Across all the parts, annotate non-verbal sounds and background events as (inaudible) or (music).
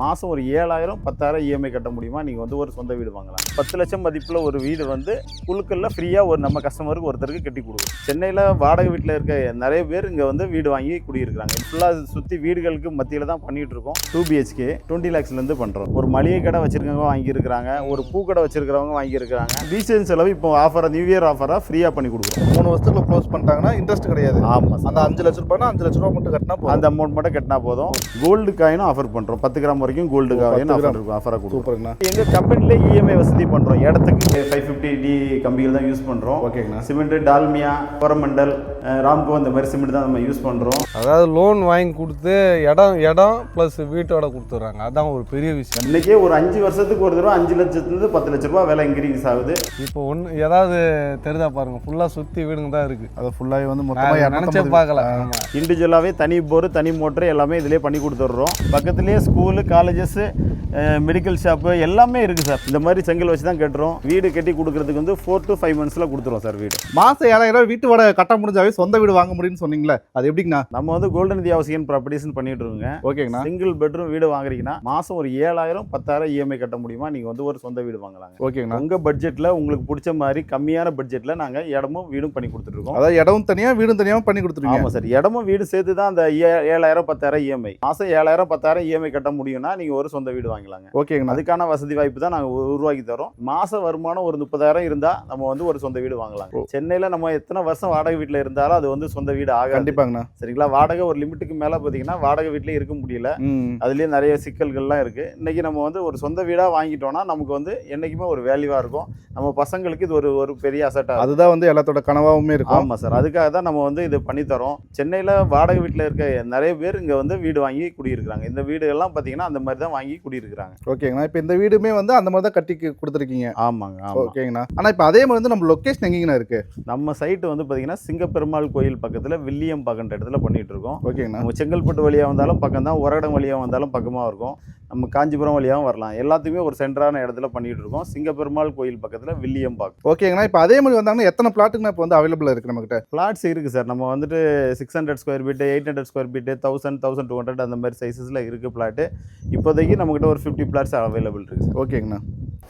மாதம் ஒரு ஏழாயிரம் பத்தாயிரம் இஎம்ஐ கட்ட முடியுமா? நீங்கள் வந்து ஒரு சொந்த வீடு வாங்கலாம். பத்து லட்சம் மதிப்பில் ஒரு வீடு வந்து குழுக்கல்ல ஃப்ரீயாக ஒரு நம்ம கஸ்டமருக்கு ஒருத்தருக்கு கட்டி கொடுக்கும். சென்னையில் வாடகை வீட்டில் இருக்க நிறைய பேர் இங்கே வந்து வீடு வாங்கி குடியிருக்கிறாங்க. ஃபுல்லாக சுற்றி வீடுகளுக்கு மத்தியில் தான் பண்ணிட்டு இருக்கோம். டூ பிஹெச்கே டுவெண்ட்டி லேக்ஸ்லேருந்து பண்ணுறோம் ஒரு மளிகை கடை வச்சிருக்கவங்க வாங்கியிருக்கிறாங்க. ஒரு பூக்கடை வச்சிருக்கிறவங்க வாங்கியிருக்கிறாங்க. ரீசேல் செலவு இப்போ ஆஃபராக நியூ இயர் ஆஃபராக ஃப்ரீயாக பண்ணி கொடுக்குறோம். மூணு வருஷத்துக்குள்ள க்ளோஸ் பண்ணிட்டாங்கன்னா இன்ட்ரெஸ்ட் கிடையாது. ஆமாம் அந்த அஞ்சு லட்ச ரூபாய்னா அஞ்சு லட்ச ரூபா மட்டும் கட்டினா அந்த அமௌண்ட் மட்டும் கட்டினா போதும். கோல்டு காயினும் ஆஃபர் பண்ணுறோம் பத்து கிராம் வரைக்கும் கோல்டு ஓ, காயின் 10 ஆஃபர் கிராம். இருக்கும் ஆஃபராக கொடுக்கும் சூப்பருங்கண்ணா. எங்க கம்பெனிலே இஎம்ஐ வசதி பண்றோம். இடத்துக்கு ஃபைவ் ஃபிஃப்டி டி கம்பிகள் தான் யூஸ் பண்றோம். ஓகேங்கண்ணா. சிமெண்ட் டால்மியா கோரமண்டல் ராம்கோ அந்த மாதிரி சிமெண்ட் தான் நம்ம யூஸ் பண்றோம். அதாவது லோன் வாங்கி கொடுத்து இடம் இடம் ப்ளஸ் வீட்டோட கொடுத்துட்றாங்க அதான் ஒரு பெரிய விஷயம். இன்னைக்கே ஒரு அஞ்சு வருஷத்துக்கு ஒரு தடவை அஞ்சு லட்சத்துலேருந்து பத்து லட்ச ரூபாய் விலை இன்க்ரீஸ் ஆகுது. இப்போ ஒன்று ஏதாவது தெரிதா பாருங்க. ஃபுல்லாக சுற்றி வீடுங்க தான் இருக்குது அது ஃபுல்லாகவே வந்து மொத்தமாக நினச்சே பார்க்கல. இண்டிவிஜுவலாகவே தனி போர் தனி மோட்டர் எல்லாமே இதிலே பண்ணி கொடுத்துட்றோம். பக்கத்துலேயே ஸ்கூலு காலேஜஸ் மெடிக்கல் ஷாப்பு எல்லாமே இருக்குது சார். இந்த மாதிரி செங்கல் வச்சு தான் கட்டுறோம். வீடு கட்டி கொடுக்கறதுக்கு வந்து ஃபோர் to ஃபைவ் மந்த்ஸில் கொடுத்துருவோம் சார் வீடு. மாசம் ஏழாயிரம் வீட்டு வாடகை கட்ட முடிஞ்சாவே சொந்த வீடு வாங்க முடியும்னு சொன்னீங்களே அது எப்படிங்கண்ணா? நம்ம வந்து கோல்டன் தியாவசியன் ப்ராப்பர்ட்டிஸ்னு பண்ணிட்டு இருக்கோங்க. ஓகேங்கண்ணா. சிங்கிள் பெட்ரூம் வீடு வாங்குறீங்கன்னா மாசம் ஒரு ஏழாயிரம் பத்தாயிரம் இஎம்ஐ கட்ட முடியுமா? நீங்க வந்து ஒரு சொந்த வீடு வாங்கலாங்க. ஓகேங்கண்ணா. உங்க பட்ஜெட்ல உங்களுக்கு பிடிச்ச மாதிரி கம்மியான பட்ஜெட்ல நாங்க இடமும் வீடும் பண்ணி கொடுத்துட்டு இருக்கோம். அதாவது இடமும் தனியா வீடும் தனியாவும் பண்ணி கொடுத்துருவீங்க. ஆமா சார். இடமும் வீடு சேர்த்து தான் அந்த ஏழாயிரம் பத்தாயிரம் இஎம்ஐ மாசம் ஏழாயிரம் பத்தாயிரம் இஎம்ஐ கட்ட முடியும்னா நீங்க ஒரு சொந்த வீடு வாங்கலாங்க. ஓகேங்கண்ணா. அதுக்கான வசதி வாய்ப்பு தான் நாங்க உருவாக்கி தரோம். மாச வருமானம் ஒரு முப்பதாயிரம் இருந்தா நம்ம வந்து ஒரு சொந்த வீடு வாங்கலாம். சென்னையில நம்ம எத்தனை வருஷம் வாடகை வீட்டுல இருந்தாலும் அது வந்து சொந்த வீடு ஆகாது. கண்டிப்பாங்கண்ணா. சரிங்களா? வாடகை ஒரு லிமிட்டுக்கு மேல பாத்தீங்கன்னா வாடகை வீட்லயே இருக்க முடியல. அதுலேயே நிறைய சிக்கல்கள்லாம் இருக்குது இன்றைக்கி நம்ம வந்து ஒரு சொந்த வீடாக வாங்கிட்டோம்னா நமக்கு வந்து என்றைக்குமே ஒரு வேல்யூவாக இருக்கும். நம்ம பசங்களுக்கு இது ஒரு ஒரு பெரிய அசட்டாக அதுதான் வந்து எல்லாத்தோட கனவாவுமே இருக்கும். ஆமாம் சார். அதுக்காக தான் நம்ம வந்து இது பண்ணித்தரோம் சென்னையில் வாடகை வீட்டில் இருக்க நிறைய பேர் இங்கே வந்து வீடு வாங்கி குடியிருக்கிறாங்க. இந்த வீடு எல்லாம் பார்த்தீங்கன்னா அந்த மாதிரி தான் வாங்கி குடியிருக்கிறாங்க. ஓகேங்கண்ணா. இப்போ இந்த வீடுமே வந்து அந்த மாதிரி தான் கட்டி கொடுத்துருக்கீங்க. ஆமாங்க ஓகேங்கண்ணா. ஆனா இப்போ அதே மாதிரி வந்து நம்ம லொகேஷன் எங்கேங்கண்ணா இருக்கு? நம்ம சைட்டு வந்து பார்த்தீங்கன்னா சிங்கப்பெருமாள் கோயில் பக்கத்தில் வில்லியம் பக்கன்ற இடத்துல பண்ணிட்டு இருக்கோம். ஓகேங்கண்ணா. நம்ம செங்கல்பட்டு வழியாக வந்தாலும் பக்கம் தான் உரகடம் வழியாக வந்தாலும் பக்கமாக இருக்கும். நம்ம காஞ்சிபுரம் வழியாகவும் வரலாம். எல்லாத்தையுமே ஒரு சென்டரான இடத்துல பண்ணிட்டு இருக்கோம். சிங்கப்பெருமாள் கோயில் பக்கத்தில் வில்லியம் பாக் ஓகேங்கண்ணா இப்போ அதே மாதிரி வந்தாங்கன்னா எத்தனை பிளாட்டுங்கண்ணா இப்போ வந்து அவைலபிளாக இருக்கு நம்மகிட்ட? பிளாட்ஸ் இருக்குது சார் நம்ம வந்துட்டு six hundred square feet eight hundred square feet thousand thousand two hundred அந்த மாதிரி சைஸஸில் இருக்குது பிளாட்டு இப்போதைக்கு நம்மகிட்ட ஒரு ஃபிஃப்டி பிளாட்ஸ் அவைலபிள் இருக்குது சார் ஓகேங்கண்ணா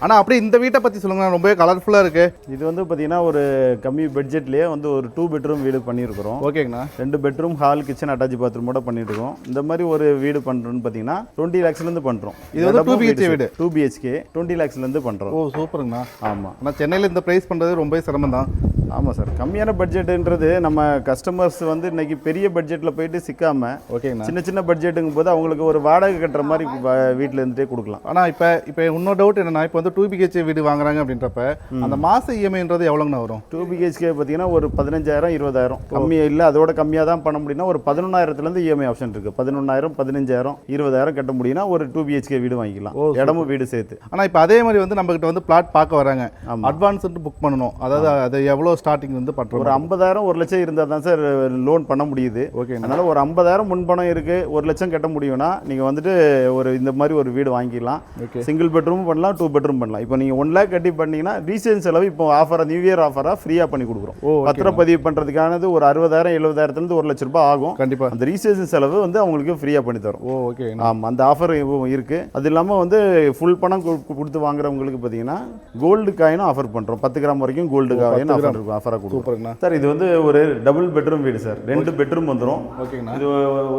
ஆனா அப்படியே இந்த வீட்டை பற்றி சொல்லுங்கண்ணா ரொம்பவே கலர்ஃபுல்லாக இருக்கு. இது வந்து பார்த்தீங்கன்னா ஒரு கம்மி பட்ஜெட்லேயே வந்து ஒரு டூ பெட்ரூம் வீடு பண்ணியிருக்கிறோம். ஓகேங்கண்ணா. ரெண்டு பெட்ரூம் ஹால் கிச்சன் அட்டாச் பாத்ரூமோட பண்ணிட்டு இருக்கோம் இந்த மாதிரி ஒரு வீடு பண்ணுறோன்னு பார்த்தீங்கன்னா டுவெண்ட்டி லேக்ஸ்லேருந்து பண்ணுறோம் இது வந்து 2 BHK வீடு. டூ பிஹெச்கே டுவெண்ட்டி லேக்ஸ்லேருந்து பண்ணுறோம் ஓ சூப்பருங்கண்ணா. ஆமாம் ஆனால் சென்னையில் இந்த ப்ரைஸ் பண்ணுறது ரொம்பவே சிரமம் தான் ஆமாம் சார். கம்மியான பட்ஜெட்டுன்றது நம்ம கஸ்டமர்ஸ் வந்து இன்னைக்கு பெரிய பட்ஜெட்டில் போயிட்டு சிக்காம ஓகேங்கண்ணா. சின்ன சின்ன பட்ஜெட்டுங்கும் போது அவங்களுக்கு ஒரு வாடகை கட்டுற மாதிரி வ- வீட்ல இருந்துட்டே கொடுக்கலாம். ஆனால் இப்போ இப்போ இன்னொரு டவுட் என்னன்னா இப்போ வந்து டூ பிஹெச்ஏ வீடு வாங்குறாங்க அப்படின்றப்ப அந்த மாச இஎம்ஐன்றது எவ்வளோங்கண்ணா வரும்? டூ பிஹெச்கே பார்த்தீங்கன்னா ஒரு பதினஞ்சாயிரம் இருபதாயிரம். கம்மியாக இல்லை அதோட கம்மியாக தான் பண்ண முடியும்னா ஒரு பதினொன்றாயிரத்துலேருந்து இஎம்ஐ ஆப்ஷன் இருக்குது பதினொன்றாயிரம் பதினஞ்சாயிரம் இருபதாயிரம் கட்ட முடியும்னா ஒரு டூ பிஹெச்கே வீடு வாங்கிக்கலாம். இடமும் வீடு சேர்த்து. ஆனால் இப்போ அதே மாதிரி வந்து நம்மகிட்ட வந்து பிளாட் பார்க்க வராங்க. அட்வான்ஸ் புக் பண்ணணும். அதாவது அது எவ்வளோ ஸ்டார்டிங் வந்து ஒரு பண்ணுறோம் ஐம்பதாயிரம் ஒரு லட்சம் இருந்தால் தான் சார் லோன் பண்ண முடியுது. ஓகேண்ணா அதனால ஒரு ஐம்பதாயிரம் முன்பணம் இருக்கு ஒரு லட்சம் கட்ட முடியும்னா நீங்க வந்துட்டு ஒரு இந்த மாதிரி ஒரு வீடு வாங்கிக்கலாம் ஓகே சிங்கிள் பெட்ரூம் பண்ணலாம் டூ பெட்ரூம் பண்ணலாம். இப்போ நீங்க ஒன் லேக் கட்டி பண்ணீங்கன்னா ரீசேல் செலவு இப்போ ஆஃபர் நியூ இயர் ஆஃபரா ஃப்ரீயா பண்ணி கொடுக்குறோம். ஓ பத்திரப்பதிவு பண்றதுக்கானது ஒரு அறுபதாயிரம் எழுபதாயிரத்துல இருந்து ஒரு லட்ச ரூபாய் ஆகும். கண்டிப்பாக அந்த ரீசேல் செலவு வந்து அவங்களுக்கு ஃப்ரீயா பண்ணி தரும். ஓ ஓகே ஆமாம் அந்த ஆஃபர் இருக்கு. அது இல்லாமல் வந்து ஃபுல் பணம் கொடுத்து வாங்குறவங்களுக்கு பார்த்தீங்கன்னா கோல்டு காயினும் ஆஃபர் பண்ணுறோம் பத்து கிராம் வரைக்கும் கோல்டு காயின் 10 ஆஃபர் இருக்கும் ஆஃபராக சூப்பருங்கண்ணா. சார் இது வந்து ஒரு டபுள் பெட்ரூம் வீடு சார். ரெண்டு பெட்ரூம் வந்துடும் ஓகேங்கண்ணா. இது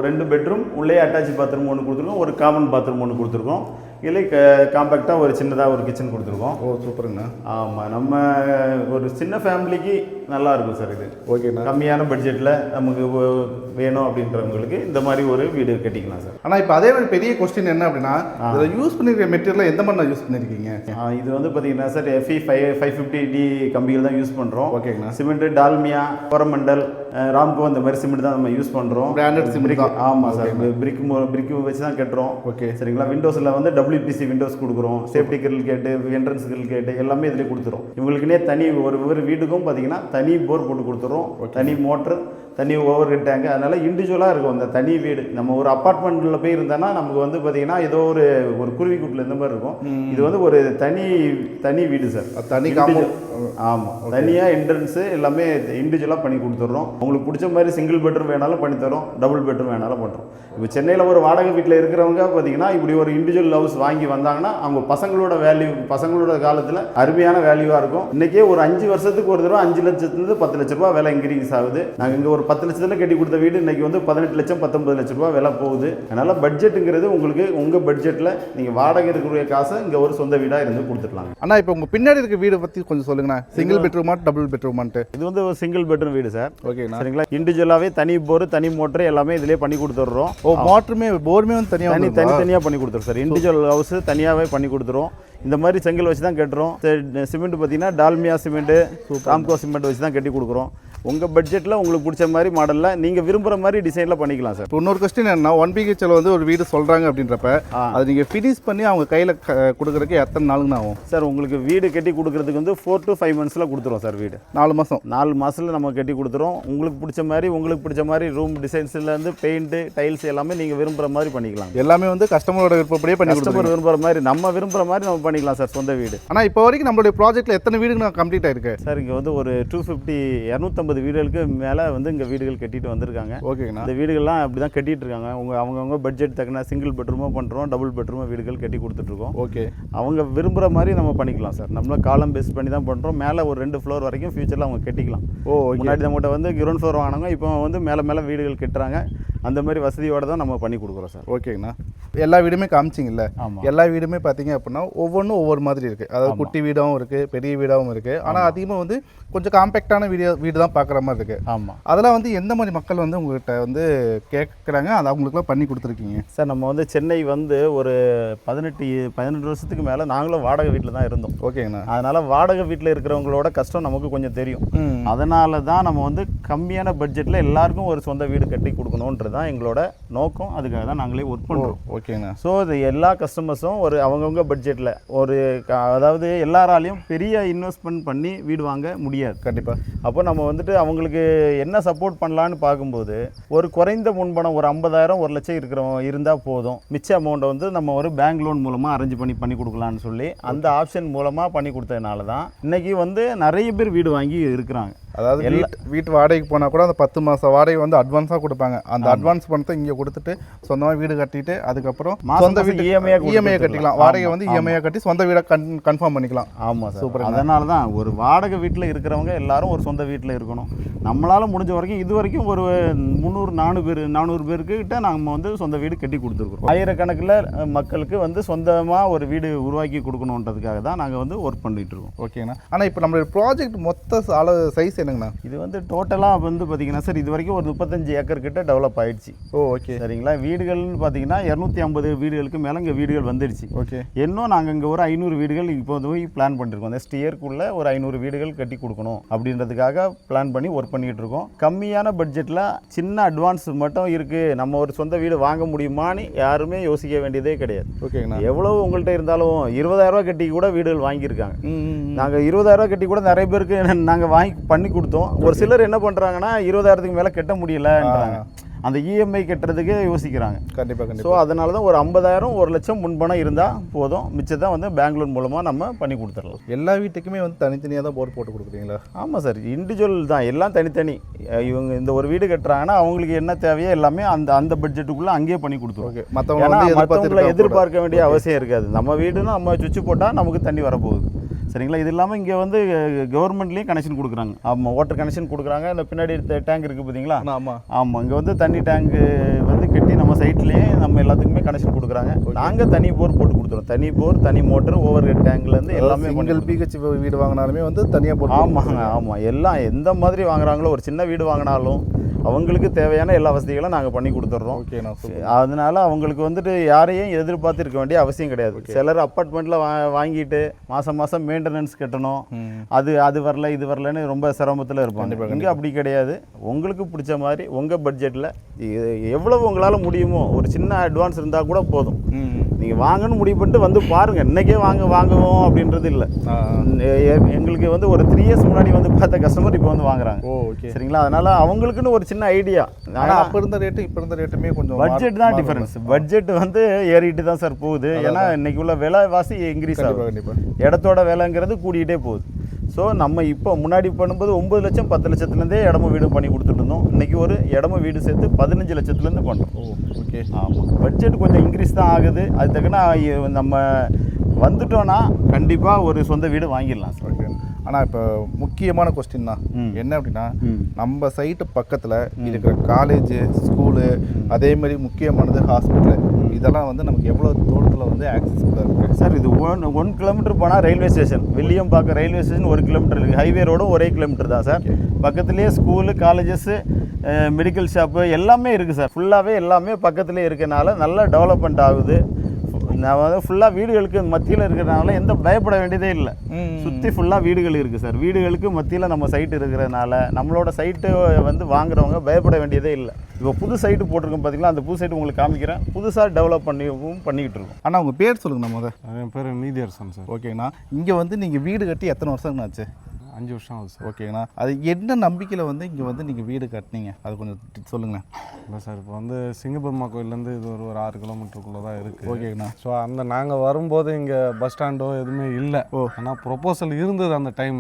ரெண்டு பெட்ரூம் உள்ளே அட்டாச் பாத்ரூம் ஒன்று கொடுத்துருக்கோம் ஒரு காமன் பாத்ரூம் ஒன்று கொடுத்துருக்கோம். இல்லை காம்பேக்டாக ஒரு சின்னதாக ஒரு கிச்சன் கொடுத்துருக்கோம். ஓ சூப்பருங்கண்ணா ஆமாம் நம்ம ஒரு சின்ன ஃபேமிலிக்கு நல்லா இருக்கும் சார் இது. ஓகேண்ணா கம்மியான பட்ஜெட்டில் நமக்கு வேணும் அப்படின்றவங்களுக்கு இந்த மாதிரி ஒரு வீடு கட்டிக்கலாம் சார் ஆனால் இப்போ அதே மாதிரி பெரிய கொஸ்டின் என்ன அப்படின்னா இதில் யூஸ் பண்ணிருக்க மெட்டீரியல் எந்த மாதிரி யூஸ் பண்ணியிருக்கீங்க இது வந்து பார்த்தீங்கன்னா sir FE five five fifty D கம்பிகள் தான் யூஸ் பண்ணுறோம் ஓகேங்கண்ணா சிமெண்ட் டால்மியா கோரமண்டல் அஹ், ராம்கோ அந்த மாதிரி சிமெண்ட் தான் நம்ம யூஸ் பண்ணுறோம் பிரிக் தான். ஆமாம் சார். பிரிக் பிரிக் வச்சு தான் கட்டுறோம். ஓகே சரிங்களா? விண்டோஸில் வந்து டபிள்யூபிசி விண்டோஸ் கொடுக்குறோம். Safety grill gate entrance grill gate எல்லாமே இதிலே கொடுத்துரும் இவங்களுக்குனே தனி ஒரு ஒரு வீட்டுக்கும் பார்த்தீங்கன்னா தனி போர் போட்டு கொடுத்துரும் தனி மோட்டர் தனி ஓவர் ஹெட் டேங்க் அதனால இண்டிவிஜுவலாக இருக்கும். அந்த தனி வீடு. நம்ம ஒரு அப்பார்ட்மெண்ட்டில் போய் இருந்தோன்னா நமக்கு வந்து பார்த்தீங்கன்னா ஏதோ ஒரு ஒரு குருவி கூட்டில் இந்த மாதிரி இருக்கும். இது வந்து ஒரு தனி தனி வீடு சார் தனி ஆமாம் தனியாக என்ட்ரன்ஸு எல்லாமே இண்டிவிஜுவலாக பண்ணி கொடுத்துட்றோம். உங்களுக்கு பிடிச்ச மாதிரி சிங்கிள் பெட்ரூம் வேணாலும் பண்ணி தரோம். டபுள் பெட்ரூம் வேணாலும் பண்ணுறோம் இப்போ சென்னையில் ஒரு வாடகை வீட்டில் இருக்கிறவங்க பார்த்தீங்கன்னா இப்படி ஒரு இண்டிவிஜுவல் ஹவுஸ் வாங்கி வந்தாங்கன்னா அவங்க பசங்களோட வேல்யூ பசங்களோட காலத்தில் அருமையான வேல்யூவாக இருக்கும். இன்றைக்கே ஒரு அஞ்சு வருஷத்துக்கு ஒரு தடவை அஞ்சு லட்சத்துலேருந்து பத்து லட்ச ரூபா விலை இன்க்ரீஸ் ஆகுது. நாங்கள் இங்கே ஒரு பத்து லட்சத்தில் கட்டி கொடுத்த வீடு இன்னைக்கு வந்து பதினெட்டு லட்சம் பத்தொன்பது லட்ச ரூபா விலை போகுது. அதனால் பட்ஜெட்டுங்கிறது உங்களுக்கு உங்கள் பட்ஜெட்டில் நீங்கள் வாடகை இருக்கிற காசை இங்கே ஒரு சொந்த வீடாக இருந்து கொடுத்துடலாம். அண்ணா இப்போ உங்கள் பின்னாடி இருக்க வீடை பற்றி கொஞ்சம் சொல்லுங்கண்ணா. சிங்கிள் பெட்ரூமா டபுள் பெட்ரூமான்ட்டு இது வந்து ஒரு சிங்கிள் பெட்ரூம் வீடு சார் ஓகேண்ணா. சரிங்களா? இண்டிவிஜுவலாகவே தனி போர் தனி மோட்டர் எல்லாமே இதிலே பண்ணி கொடுத்துட்றோம். ஓ மோட்டருமே போருமே வந்து தனியாக தனி வந்து தனி தனியாக பண்ணி கொடுத்துரும் சார் இண்டிவிஜுவல் ஹவுஸ் தனியாகவே பண்ணி கொடுத்துருவோம் இந்த மாதிரி செங்கல் வச்சு தான் கட்டுறோம். சிமெண்ட் பார்த்தீங்கன்னா டால்மியா சிமெண்ட்டு ராம்கோ சிமெண்ட் வச்சு தான் கட்டி கொடுக்குறோம். உங்கள் பட்ஜெட்டில் உங்களுக்கு பிடிச்ச மாதிரி மாடலில் நீங்கள் விரும்புகிற மாதிரி டிசைனில் பண்ணிக்கலாம் சார் இப்போ இன்னொரு கொஸ்டின் என்ன ஒன் பிஹெச்ல வந்து ஒரு வீடு சொல்கிறாங்க அப்படின்றப்ப. அது நீங்கள் ஃபினிஷ் பண்ணி அவங்க கையில் கொடுக்குறதுக்கு எத்தனை நாளுங்கண்ணா ஆகும்? சார் உங்களுக்கு வீடு கட்டி கொடுக்குறதுக்கு வந்து ஃபோர் to ஃபைவ் மந்த்ஸில் கொடுத்துருவோம் சார் வீடு. நாலு மாதம் நாலு மாதத்தில் நம்ம கட்டி கொடுத்துரும் உங்களுக்கு பிடிச்ச மாதிரி உங்களுக்கு பிடிச்ச மாதிரி ரூம் டிசைன்ஸ்லேருந்து பெயிண்ட்டு டைல்ஸ் எல்லாமே நீங்கள் விரும்புகிற மாதிரி பண்ணிக்கலாம். எல்லாமே வந்து கஸ்டமரோட விருப்பப்படியே பண்ணி கஸ்டமர் விரும்புகிற மாதிரி நம்ம விரும்புகிற மாதிரி நம்ம பண்ணிக்கலாம் சார் சொந்த வீடு. ஆனால் இப்போ வரைக்கும் நம்மளுடைய ப்ராஜெக்ட்டில் எத்தனை வீடுங்க நான் கம்ப்ளீட் ஆயிருக்கு? சார் இங்கே வந்து ஒரு டூ ஃபிஃப்டி இரநூத்தம்பது வீடுகளுக்கு மேலே வந்து இங்கே வீடுகள் கட்டிட்டு வந்திருக்காங்க. ஓகேங்கண்ணா. அந்த வீடுகள்லாம் அப்படி தான் கட்டிட்டு இருக்காங்க அவங்க அவங்கவுங்க பட்ஜெட் தக்கன சிங்கிள் பெட்ரூமாக பண்ணுறோம் டபுள் பெட்ரூமாக வீடுகள் கட்டி கொடுத்துட்ருக்கோம். ஓகே. அவங்க விரும்புகிற மாதிரி நம்ம பண்ணிக்கலாம் சார். நம்மள காலம் பேஸ் பண்ணி தான் பண்ணுறோம் மேலே ஒரு ரெண்டு ஃப்ளோர் வரைக்கும் ஃபியூச்சரில் அவங்க கட்டிக்கலாம். ஓ முன்னாடி நம்மகிட்ட வந்து கிரவுண்ட் ஃப்ளோர் வாங்கினாங்க இப்போ வந்து மேலே மேலே வீடுகள் கட்டுறாங்க. அந்த மாதிரி வசதியோட தான் நம்ம பண்ணி கொடுக்குறோம் சார். ஓகேங்கண்ணா. எல்லா வீடுமே காமிச்சிங்கல்ல? எல்லா வீடுமே பார்த்தீங்க அப்படின்னா ஒவ்வொன்றும் ஒவ்வொரு மாதிரி இருக்குது அதாவது குட்டி வீடாகவும் இருக்குது பெரிய வீடாகவும் இருக்குது ஆனால் அதிகமாக வந்து கொஞ்சம் காம்பேக்டான வீடு வீடு தான் பார்க்குற மாதிரி இருக்குது ஆமாம் அதெல்லாம் வந்து எந்த மாதிரி மக்கள் வந்து உங்கள்கிட்ட வந்து கேட்குறாங்க? அது அவங்களுக்குலாம் பண்ணி கொடுத்துருக்கீங்க. சார் நம்ம வந்து சென்னை வந்து ஒரு பதினெட்டு பதினெட்டு வருஷத்துக்கு மேலே நாங்களும் வாடகை வீட்டில் தான் இருந்தோம். ஓகேங்கண்ணா. அதனால் வாடகை வீட்டில் இருக்கிறவங்களோட கஷ்டம் நமக்கு கொஞ்சம் தெரியும். அதனால தான் நம்ம வந்து கம்மியான பட்ஜெட்டில் எல்லாருக்கும் ஒரு சொந்த வீடு கட்டி கொடுக்கணுன்றது தான் எங்களோட நோக்கம். அதுக்காக தான் நாங்களே ஒர்க் பண்ணுறோம் ஓகேங்கண்ணா. ஸோ இது எல்லா கஸ்டமர்ஸும் ஒரு அவங்கவுங்க பட்ஜெட்டில் ஒரு அதாவது எல்லாராலையும் பெரிய இன்வெஸ்ட்மெண்ட் பண்ணி வீடு வாங்க முடியாது. கண்டிப்பாக அப்போ நம்ம வந்துட்டு அவங்களுக்கு என்ன சப்போர்ட் பண்ணலான்னு பார்க்கும்போது ஒரு குறைந்த முன்பணம் ஒரு ஐம்பதாயிரம் ஒரு லட்சம் இருக்கிறவங்க இருந்தால் போதும். மிச்ச அமௌண்ட்டை வந்து நம்ம ஒரு பேங்க் லோன் மூலமாக அரேஞ்ச் பண்ணி பண்ணி கொடுக்கலான்னு சொல்லி அந்த ஆப்ஷன் மூலமாக பண்ணி கொடுத்ததுனால தான் இன்னைக்கு வந்து நிறைய பேர் வீடு வாங்கி இருக்கிறாங்க. அதாவது வீட்டு வீட்டு வாடகைக்கு போனால் கூட அந்த பத்து மாதம் வாடகை வந்து அட்வான்ஸாக கொடுப்பாங்க. அந்த அட்வான்ஸ் பணத்தை இங்கே கொடுத்துட்டு சொந்தமாக வீடு கட்டிட்டு அதுக்கப்புறம் சொந்த வீட்டு இஎம்ஐ கொடுத்துக்கலாம். கட்டிக்கலாம். வாடகை வந்து ஆமா. இஎம்ஐ கட்டி சொந்த வீடை கன் கன்ஃபார்ம் பண்ணிக்கலாம். ஆமாம் சார். சூப்பருங்க. அதனால தான் ஒரு வாடகை வீட்டில் இருக்கிறவங்க எல்லாரும் ஒரு சொந்த வீட்டில் இருக்கணும். நம்மளால் முடிஞ்ச வரைக்கும் இது வரைக்கும் ஒரு முந்நூறு நானூறு பேர் நானூறு பேருக்கிட்ட நம்ம வந்து சொந்த வீடு கட்டி கொடுத்துருக்குறோம் ஆயிரக்கணக்கில் மக்களுக்கு வந்து சொந்தமாக ஒரு வீடு உருவாக்கி கொடுக்கணுன்றதுக்காக தான் நாங்கள் வந்து ஒர்க் பண்ணிட்டு இருக்கோம். ஓகேங்கண்ணா ஆனால் இப்போ நம்மளுடைய ப்ராஜெக்ட் மொத்த அளவு சைஸ் என்னங்கண்ணா? இது வந்து டோட்டலாக வந்து பார்த்தீங்கன்னா சார் இது வரைக்கும் ஒரு முப்பத்தஞ்சு ஏக்கர் கிட்ட டெவலப் ஆயிடுச்சு. ஓ ஓகே சரிங்களா? வீடுகள்னு பார்த்தீங்கன்னா இரநூத்தி ஐம்பது வீடுகளுக்கு மேலே இங்கே வீடுகள் வந்துடுச்சு. ஓகே இன்னும் நாங்கள் இங்கே ஒரு ஐநூறு வீடுகள் இப்போ போய் பிளான் பண்ணிருக்கோம் நெக்ஸ்ட் இயர்க்குள்ளே ஒரு ஐநூறு வீடுகள் கட்டி கொடுக்கணும் அப்படின்றதுக்காக பிளான் பண்ணி ஒர்க் பண்ணிட்டு இருக்கோம். கம்மியான பட்ஜெட்டில் சின்ன அட்வான்ஸ் மட்டும் இருக்குது நம்ம ஒரு சொந்த வீடு வாங்க முடியுமான்னு யாருமே யோசிக்க வேண்டியதே கிடையாது. ஓகேங்கண்ணா. எவ்வளவு உங்கள்கிட்ட இருந்தாலும் இருபதாயிரம் ரூபாய் கட்டி கூட வீடுகள் வாங்கியிருக்காங்க. நாங்கள் இருபதாயிரம் ரூபாய் கட்டி கூட நிறைய பேருக்கு நாங்கள் வாங்கி பண்ணி கொடுத்தோம். ஒரு சிலர் என்ன பண்ணுறாங்கன்னா இருபதாயிரத்துக்கு மேலே கட்ட முடியலன்றாங்க. அந்த இஎம்ஐ கட்டுறதுக்கே யோசிக்கிறாங்க. கண்டிப்பாக ஸோ அதனால தான் ஒரு ஐம்பதாயிரம் ஒரு லட்சம் முன்பணம் இருந்தால் போதும். மிச்சத்தை வந்து பேங்க் லோன் மூலமாக நம்ம பண்ணி கொடுத்துடலாம். எல்லா வீட்டுக்குமே வந்து தனித்தனியாக தான் போர் போட்டு கொடுக்குறீங்களா? ஆமாம் சார். இண்டிவிஜுவல் தான். எல்லாம் தனித்தனி. இவங்க இந்த ஒரு வீடு கட்டுறாங்கன்னா அவங்களுக்கு என்ன தேவையோ எல்லாமே அந்த அந்த பட்ஜெட்டுக்குள்ளே அங்கேயே பண்ணி கொடுத்துருவோம் மற்றவங்க எதிர்பார்க்க வேண்டிய அவசியம் இருக்காது. நம்ம வீடுனா நம்ம சுவிட்ச் போட்டால் நமக்கு தண்ணி வரப்போகுது. சரிங்களா? இது இல்லாமல் இங்கே வந்து கவர்மெண்ட்லேயும் கனெக்ஷன் கொடுக்குறாங்க. ஆமாம் வாட்டர் கனெக்ஷன் கொடுக்குறாங்க. இந்த பின்னாடி டேங்க் இருக்குது பார்த்தீங்களா ஆமாம் ஆமாம் இங்கே வந்து தண்ணி டேங்கு வந்து கட்டி நம்ம சைட்லேயே நம்ம எல்லாத்துக்குமே கனெக்ஷன் கொடுக்குறாங்க. நாங்கள் தனி போர் போட்டு கொடுத்துருவோம் தனி போர் தனி மோட்டர் ஓவர் ஹெட் டேங்க்லேருந்து எல்லாமே சிங்கிள் பிஹெச் வீடு வாங்கினாலுமே வந்து தனியாக போட்டு ஆமாங்க ஆமாம் எல்லாம் எந்த மாதிரி வாங்குறாங்களோ ஒரு சின்ன வீடு வாங்கினாலும் அவங்களுக்கு தேவையான எல்லா வசதிகளும் நாங்கள் பண்ணி கொடுத்துட்றோம் ஓகேண்ணா அதனால அவங்களுக்கு வந்துட்டு யாரையும் எதிர்பார்த்து இருக்க வேண்டிய அவசியம் கிடையாது. சிலர் அப்பார்ட்மெண்ட்டில் வா வாங்கிட்டு மாதம் மாதம் மெயின்டெனன்ஸ் கட்டணும். அது அது வரல இது வரலன்னு ரொம்ப சிரமத்தில் இருப்பாங்க. இங்கே அப்படி கிடையாது. உங்களுக்கு பிடிச்ச மாதிரி உங்கள் பட்ஜெட்டில் எவ்வளவு உங்களால் முடியுமோ ஒரு சின்ன அட்வான்ஸ் இருந்தால் கூட போதும். நீங்கள் வாங்கன்னு முடிவு பண்ணிட்டு வந்து பாருங்கள் இன்றைக்கே வாங்க வாங்குவோம் அப்படின்றது இல்லை. எங்களுக்கு வந்து ஒரு த்ரீ இயர்ஸ் முன்னாடி வந்து பார்த்த கஸ்டமர் இப்போ வந்து வாங்குறாங்க. ஓகே. சரிங்களா? அதனால அவங்களுக்குன்னு ஒரு சின்ன ஐடியா ஆனா அப்ப இருந்த ரேட்டு இப்ப இருந்த ரேட்டுமே கொஞ்சம் பட்ஜெட் தான் டிஃபரன்ஸ் பட்ஜெட் வந்து ஏறிட்டு தான் சார் போகுது. ஏன்னா இன்னைக்கு உள்ள விலைவாசி இன்க்ரீஸ் கண்டிப்பா ஆகுது. கண்டிப்பா. இடத்தோட விலைங்கிறது கூடிக்கிட்டே போகுது. ஸோ நம்ம இப்போ முன்னாடி பண்ணும்போது ஒம்பது லட்சம் பத்து லட்சத்துலேருந்தே இடமும் வீடும் பண்ணி கொடுத்துட்டு இருந்தோம். இன்னைக்கு ஒரு இடமும் வீடு சேர்த்து பதினஞ்சு லட்சத்துலேருந்து பண்ணுறோம் ஓகே ஆமாம் பட்ஜெட் கொஞ்சம் இன்க்ரீஸ் தான் ஆகுது. அது தக்கன நம்ம வந்துட்டோன்னா கண்டிப்பாக ஒரு சொந்த வீடு வாங்கிடலாம் சார் ஓகே ஆனா இப்போ முக்கியமான கொஸ்டின் தான். என்ன அப்படின்னா. நம்ம சைட்டு பக்கத்துல இருக்கிற காலேஜ் ஸ்கூலு அதே மாதிரி முக்கியமானது ஹாஸ்பிட்டல் இதெல்லாம் வந்து நமக்கு எவ்வளவு தூரத்துல வந்து ஆக்சஸ்ஃபுல்லாக இருக்கு? சார் இது ஒன் ஒன் கிலோமீட்டர் போனால் railway station Villiyambakkam railway station ஒரு கிலோமீட்டர் இருக்குது ஹைவே ரோடும் ஒரே கிலோமீட்டர் தான் சார் பக்கத்துலேயே ஸ்கூலு காலேஜஸ்ஸு மெடிக்கல் ஷாப்பு எல்லாமே இருக்குது சார் ஃபுல்லாகவே எல்லாமே பக்கத்துலேயே இருக்கனால நல்லா டெவலப்மெண்ட் ஆகுது. நான் வந்து ஃபுல்லாக வீடுகளுக்கு மத்தியில் இருக்கிறனால எந்த பயப்பட வேண்டியதே இல்லை. சுற்றி ஃபுல்லாக வீடுகள் இருக்குது சார். வீடுகளுக்கு மத்தியில் நம்ம சைட்டு இருக்கிறதுனால நம்மளோட சைட்டு வந்து வாங்குறவங்க பயப்பட வேண்டியதே இல்லை. இப்போ புது சைட்டு போட்டிருக்கோம் பார்த்தீங்களா அந்த புது சைட்டு உங்களுக்கு காமிக்கிறேன். புதுசாக டெவலப் பண்ணியும் பண்ணிக்கிட்டு இருக்கோம். ஆனா உங்க பேர் சொல்லுங்க நம்ம என் பேர் நீதியரசன் சார். ஓகேங்கண்ணா இங்க வந்து நீங்க வீடு கட்டி எத்தனை வருஷம் ஆச்சு? அஞ்சு வருஷம் ஆகுது சார். ஓகேங்கண்ணா. அது என்ன நம்பிக்கையில வந்து இங்க வந்து நீங்க வீடு கட்டினீங்க? அது கொஞ்சம் சொல்லுங்களேன் இல்லை சார் இப்போ வந்து சிங்கப்பெருமா கோயிலேருந்து இது ஒரு ஒரு ஆறு கிலோமீட்டருக்குள்ளே தான் இருக்குது ஓகேங்கண்ணா. ஸோ அந்த நாங்கள் வரும்போது இங்கே பஸ் ஸ்டாண்டோ எதுவுமே இல்லை. ஓ. ஆனால் ப்ரொப்போசல் இருந்தது அந்த டைம்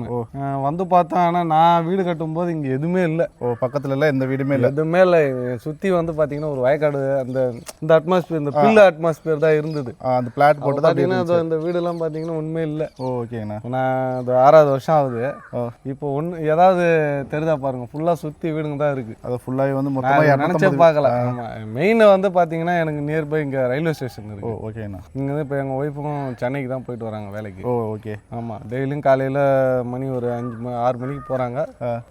வந்து பார்த்தா ஆனால் நான் வீடு கட்டும்போது இங்கே எதுவுமே இல்லை. ஓ பக்கத்துல எல்லாம் எந்த வீடுமே இல்லை? எதுவுமே இல்லை. சுற்றி வந்து பார்த்தீங்கன்னா ஒரு வயக்காடு அந்த இந்த அட்மாஸ்பியர் இந்த பில்லு அட்மாஸ்பியர் தான் இருந்தது. அந்த பிளாட் போட்டு தான் இந்த வீடெல்லாம் பார்த்தீங்கன்னா உண்மை இல்லை ஓ ஓகேங்கண்ணா. நான் இது ஆறாவது வருஷம் ஆகுது. ஓ இப்போ ஒன்று ஏதாவது தெரிதா பாருங்க. ஃபுல்லாக சுற்றி வீடுங்க தான் இருக்குது அது ஃபுல்லாகவே வந்து மொத்தமாக நான் நினச்சே பார்க்கல. ஆமாம் மெயின் வந்து பார்த்தீங்கன்னா எனக்கு நியர்பை இங்கே ரயில்வே ஸ்டேஷன் இருக்குது ஓகேண்ணா இங்கே இப்போ எங்கள் ஒய்ஃபும் சென்னைக்கு தான் போயிட்டு வராங்க வேலைக்கு. ஓ ஓகே ஆமாம் டெய்லியும் காலையில் மணி ஒரு அஞ்சு ம- ஆறு மணிக்கு போகிறாங்க.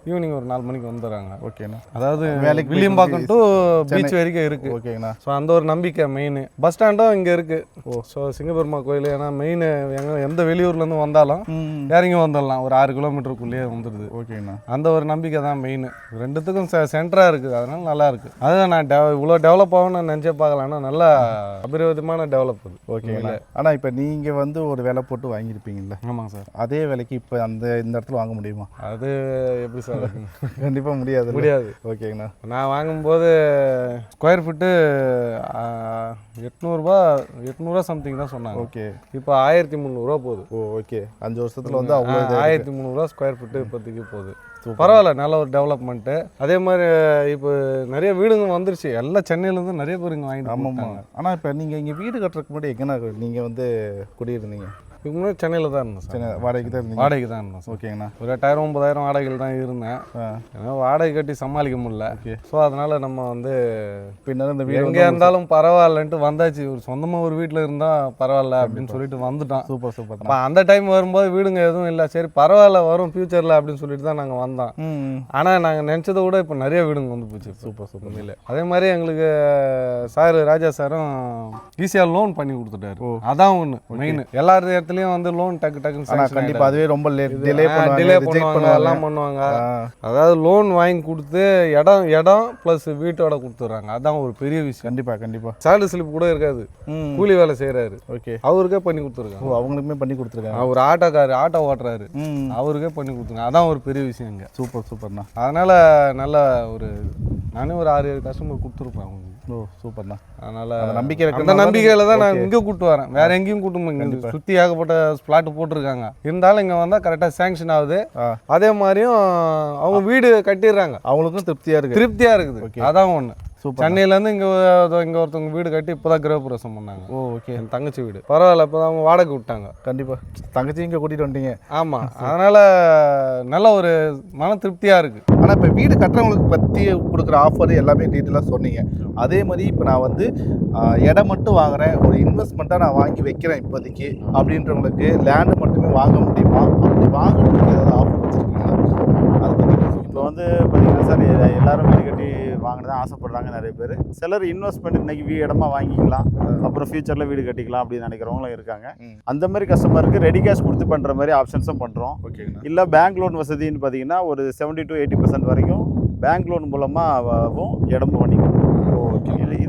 ஈவினிங் ஒரு நாலு மணிக்கு வந்துடுறாங்க. ஓகேண்ணா அதாவது வேலைக்கு வில்லியம்பாக்கம் டு. பீச் வரைக்கும் இருக்குது ஓகேங்கண்ணா ஸோ அந்த ஒரு நம்பிக்கை மெயின் பஸ் ஸ்டாண்டும் இங்கே இருக்குது ஓ. ஸோ சிங்கப்பெருமா கோயில் ஏன்னா மெயின் எங்க எந்த வெளியூர்லேருந்து வந்தாலும் இறங்கி வந்துடலாம். ஒரு ஆறு கிலோமீட்டருக்குள்ளேயே வந்துடுது. ஓகேங்கண்ணா. அந்த ஒரு நம்பிக்கை தான் மெயின் ரெண்டுத்துக்கும் சென்டராக இருக்குது. அதனால நல்லா இருக்குது அதுதான் நான் டெவ இவ்வளோ டெவலப் ஆகும்னு நான் நினச்சே பார்க்கல. ஆனால் நல்லா அபரிவிதமான டெவலப் அது. ஓகேங்கண்ணா. ஆனால் இப்போ நீங்கள் வந்து ஒரு விலை போட்டு வாங்கியிருப்பீங்கல்ல? ஆமாங்க சார். அதே விலைக்கு இப்போ அந்த இந்த இடத்துல வாங்க முடியுமா? அது எப்படி சார்? கண்டிப்பாக முடியாது முடியாது. ஓகேங்கண்ணா. நான் வாங்கும்போது ஸ்கொயர் ஃபீட்டு எட்நூறுபா எட்நூறுவா சம்திங் தான் சொன்னாங்க. ஓகே. இப்போ ஆயிரத்தி முந்நூறுரூவா போகுது. Oh okay. அஞ்சு வருஷத்தில் வந்து ஆயிரத்தி முந்நூறுரூவா ஸ்கொயர் ஃபீட்டு இப்போதைக்கு போகுது. பரவாயில்ல நல்ல ஒரு டெவலப்மெண்ட்டு அதே மாதிரி இப்போ நிறைய வீடுங்க வந்துருச்சு. எல்லாம் சென்னையிலேருந்து நிறைய பேர் இங்கே வாங்கிட்டு போட்டாங்க ஆனால் இப்போ நீங்கள் இங்கே வீடு கட்டுறதுக்கு முன்னாடி எங்கண்ணா நீங்கள் வந்து குடியிருந்தீங்க? இதுக்கு முன்னாடி சென்னையில் தான் இருந்தேன் சென்னை வாடகைக்கு தான் இருந்தீங்க? வாடகைக்கு தான் இருந்தேன் ஓகேங்கண்ணா. ஒரு எட்டாயிரம் ஒன்பதாயிரம் வாடகைகள் தான் இருந்தேன். ஏன்னா வாடகை கட்டி சமாளிக்க முடியல. ஸோ அதனால நம்ம வந்து பின்னர் இந்த வீடு எங்கே இருந்தாலும் பரவாயில்லன்ட்டு வந்தாச்சு. ஒரு சொந்தமாக ஒரு வீட்டில் இருந்தால் பரவாயில்ல அப்படின்னு சொல்லிட்டு வந்துட்டோம். சூப்பர் சூப்பர் அப்போ அந்த டைம் வரும்போது வீடுங்க எதுவும் இல்லை. சரி பரவாயில்ல வரும் ஃப்யூச்சரில் அப்படின்னு சொல்லிட்டு தான் நாங்கள் வந்தோம். ஆனால் நாங்கள் நினச்சதை விட இப்போ நிறைய வீடுங்க வந்து போச்சு. Super super. உண்மையிலே. அதே மாதிரி எங்களுக்கு சார் ராஜா சாரும் ஈஸியாக லோன் பண்ணி கொடுத்துட்டாரு. அதான் ஒன்று மெயின் எல்லா இடத்துலையும் வந்து லோன் டக்கு டக்குன்னு ஆனால் கண்டிப்பாக அதுவே ரொம்ப லேட் டிலே பண்ணுவாங்க எல்லாம் பண்ணுவாங்க. அதாவது லோன் வாங்கி கொடுத்து இடம் இடம் ப்ளஸ் வீட்டோட கொடுத்துட்றாங்க. அதான் ஒரு பெரிய விஷயம். கண்டிப்பா கண்டிப்பா. சேலரி ஸ்லிப் கூட இருக்காது. கூலி வேலை செய்கிறாரு ஓகே. அவருக்கே பண்ணி கொடுத்துருக்காங்க. அவங்களுக்குமே பண்ணி கொடுத்துருக்காங்க. அவர் ஆட்டோக்காரு ஆட்டோ ஓட்டுறாரு. அவருக்கே பண்ணி கொடுத்துருக்காங்க. அதான் ஒரு பெரிய விஷயம் இங்கே. சூப்பர் சூப்பர்ண்ணா. அதனால் நல்ல ஒரு நானே ஒரு ஆறு ஏழு கஸ்டமர் கொடுத்துருப்பேன் அவங்களுக்கு. ஓ சூப்பர்ண்ணா. அதனால் நம்பிக்கை அந்த நம்பிக்கையில தான் நான். இங்கே கூட்டு வரேன். வேற எங்கேயும் கூட்டு இங்கே சுற்றி ஏகப்பட்ட ஸ்பிளாட் போட்டிருக்காங்க. இருந்தாலும் இங்கே வந்தால் கரெக்டாக சேங்ஷன் ஆகுது. அதே மாதிரியும் அவங்க வீடு கட்டிடுறாங்க. அவங்களுக்கும் திருப்தியா இருக்கு. திருப்தியாக இருக்குது. அதான் ஒன்று சூப்பர் சென்னையிலேருந்து இங்கே இங்கே ஒருத்தவங்க வீடு கட்டி இப்போ தான் கிரகப்பிரவேசம் பண்ணாங்க. ஓ ஓகே என் தங்கச்சி வீடு. பரவாயில்ல இப்போ அவங்க வாடகை விட்டாங்க. கண்டிப்பா. தங்கச்சி இங்க கூட்டிட்டு வந்துட்டீங்க. ஆமாம் (laughs) அதனால் நல்ல ஒரு மன திருப்தியாக இருக்குது ஆனா இப்ப வீடு கட்டுறவங்களுக்கு பத்தி கொடுக்குற ஆஃபர் எல்லாமே டீட்டெயிலாக சொன்னீங்க. அதே மாதிரி இப்போ நான் வந்து இடம் மட்டும் வாங்குறேன். ஒரு இன்வெஸ்ட்மெண்ட்டாக நான் வாங்கி வைக்கிறேன் இப்போதைக்கு அப்படின்றவங்களுக்கு லேண்டு மட்டுமே வாங்க முடியுமா? அப்படி வாங்குறதுக்கு ஏதாவது ஆஃபர் வச்சுருக்கீங்களா? அதை பற்றி இப்போ வந்து பார்த்தீங்கன்னா சார் எல்லாரும் வீடு கட்டி வாங்கினதான் ஆசைப்படுறாங்க நிறைய பேர். சிலர் இன்வெஸ்ட்மெண்ட் இன்னைக்கு இடமா வாங்கிக்கலாம் அப்புறம் ஃபியூச்சரில் வீடு கட்டிக்கலாம் அப்படின்னு நினைக்கிறவங்களும் இருக்காங்க. அந்த மாதிரி கஸ்டமருக்கு ரெடி கேஷ் கொடுத்து பண்ணுற மாதிரி ஆப்ஷன்ஸும் பண்ணுறோம் இல்லை பேங்க் லோன் வசதின்னு பார்த்தீங்கன்னா ஒரு 70 டு எயிட்டி பர்சன்ட் வரைக்கும் பேங்க் லோன் மூலமாகவும் இடமும் பண்ணி